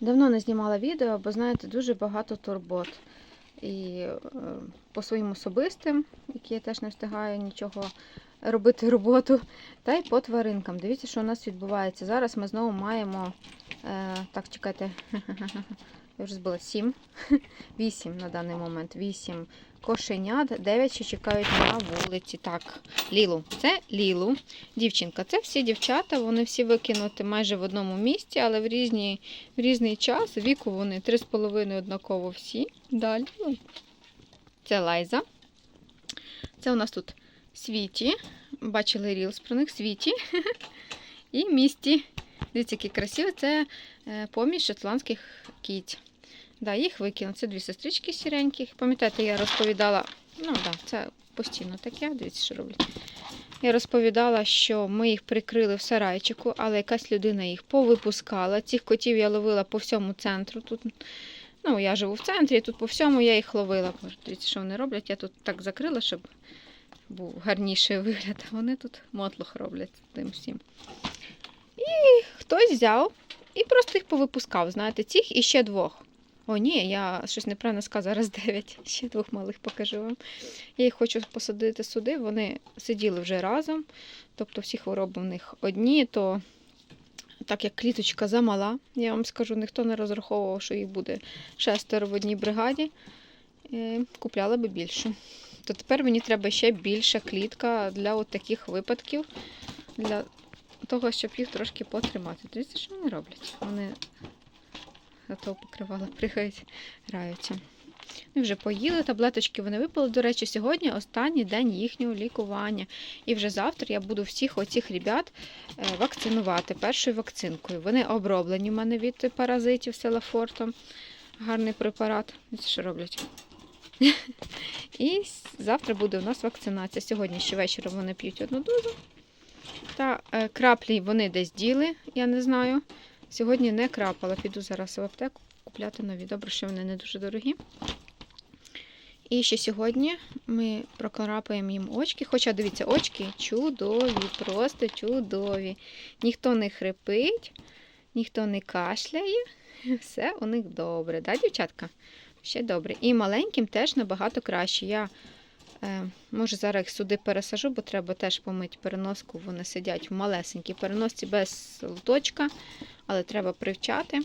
Давно не знімала відео, бо знаєте, дуже багато турбот. І е, по своїм особистим, які я теж не встигаю нічого робити роботу, та й по тваринкам. Дивіться, що у нас відбувається. Зараз ми знову маємо. Е, так, чекайте, я вже збила 7. 8 на даний момент. 8 кошенят, 9 ще чекають на вулиці. Так, Лілу. Це Лілу. Дівчинка. Це всі дівчата, вони всі викинуті майже в одному місці, але в, різні, в різний час. Віку вони 3,5 однаково всі. Далі. Це Лайза. Це у нас тут Світі. Бачили рілс про них Світі. І місті. Дивіться, які красиві. Це е, поміж шотландських кіть. Да, їх викинули. Це дві сестрички сіреньких. Пам'ятаєте, я розповідала, ну да, це постійно таке, дивіться, що роблять. Я розповідала, що ми їх прикрили в сарайчику, але якась людина їх повипускала. Цих котів я ловила по всьому центру. Тут, ну, я живу в центрі, тут по всьому я їх ловила. Дивіться, що вони роблять. Я тут так закрила, щоб був гарніший вигляд. А вони тут мотлох роблять тим всім. І хтось взяв і просто їх повипускав. Знаєте, цих і ще двох. О, ні, я щось неправильно сказала, зараз 9. Ще двох малих покажу вам. Я їх хочу посадити сюди. Вони сиділи вже разом. Тобто всі хвороби в них одні, то так як кліточка замала, я вам скажу, ніхто не розраховував, що їх буде шестеро в одній бригаді. Е, Купляла би більше. То тепер мені треба ще більша клітка для от таких випадків, для того, щоб їх трошки потримати. Дивіться, що вони роблять. Вони за того покривала, пригають, граються. Ми вже поїли, таблеточки вони випали. До речі, сьогодні останній день їхнього лікування. І вже завтра я буду всіх оцих ребят е, вакцинувати першою вакцинкою. Вони оброблені в мене від паразитів селафортом. Гарний препарат. Ось що роблять. І завтра буде у нас вакцинація. Сьогодні ще вечором вони п'ють одну дозу. Та е, краплі вони десь діли, я не знаю. Сьогодні не крапала. Піду зараз в аптеку купляти нові. Добре, що вони не дуже дорогі. І ще сьогодні ми прокрапаємо їм очки. Хоча, дивіться, очки чудові, просто чудові. Ніхто не хрипить, ніхто не кашляє. Все у них добре, да, дівчатка? Ще добре. І маленьким теж набагато краще. Я е, може зараз їх сюди пересажу, бо треба теж помити переноску. Вони сидять в малесенькій переносці без лоточка, але треба привчати.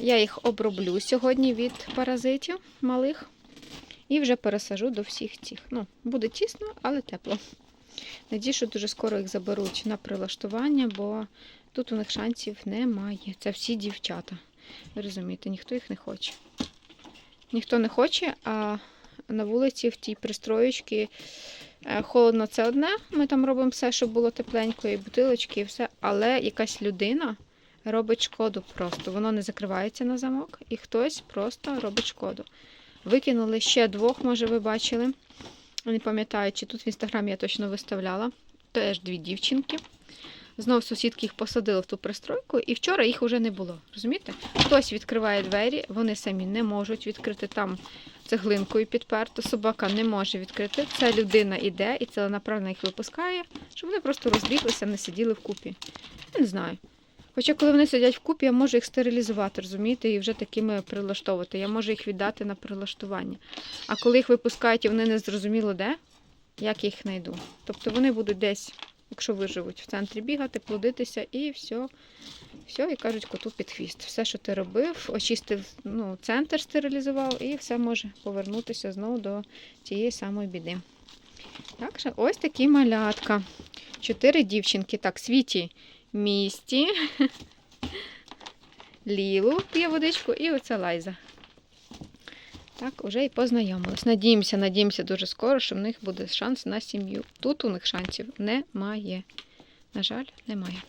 Я їх оброблю сьогодні від паразитів малих. І вже пересажу до всіх цих. Ну, буде тісно, але тепло. Надію, що дуже скоро їх заберуть на прилаштування, бо тут у них шансів немає. Це всі дівчата. Ви розумієте, ніхто їх не хоче. Ніхто не хоче, а на вулиці в тій пристроєчці е, холодно це одне. Ми там робимо все, щоб було тепленько, і бутилочки, і все. Але якась людина робить шкоду просто. Воно не закривається на замок, і хтось просто робить шкоду. Викинули ще двох, може, ви бачили. Не пам'ятаю, чи тут в інстаграмі я точно виставляла. Теж дві дівчинки. Знов сусідки їх посадили в ту пристройку, і вчора їх вже не було. Розумієте? Хтось відкриває двері, вони самі не можуть відкрити там цеглинкою підперто. Собака не може відкрити. Ця людина іде і ціленаправно їх випускає, щоб вони просто розбіглися, не сиділи вкупі. Я не знаю. Хоча, коли вони сидять вкупі, я можу їх стерилізувати, розумієте, і вже такими прилаштовувати. Я можу їх віддати на прилаштування. А коли їх випускають і вони не зрозуміло де, як я їх знайду. Тобто вони будуть десь, якщо виживуть, в центрі бігати, плодитися і все. Все, і кажуть, коту під хвіст. Все, що ти робив, очистив, ну, центр стерилізував, і все може повернутися знову до тієї самої біди. Так що ось такі малятка. Чотири дівчинки. Так, світі місті. Лілу п'є водичку і оця Лайза. Так, уже і познайомились. Надіємося, надіємося дуже скоро, що в них буде шанс на сім'ю. Тут у них шансів немає. На жаль, немає.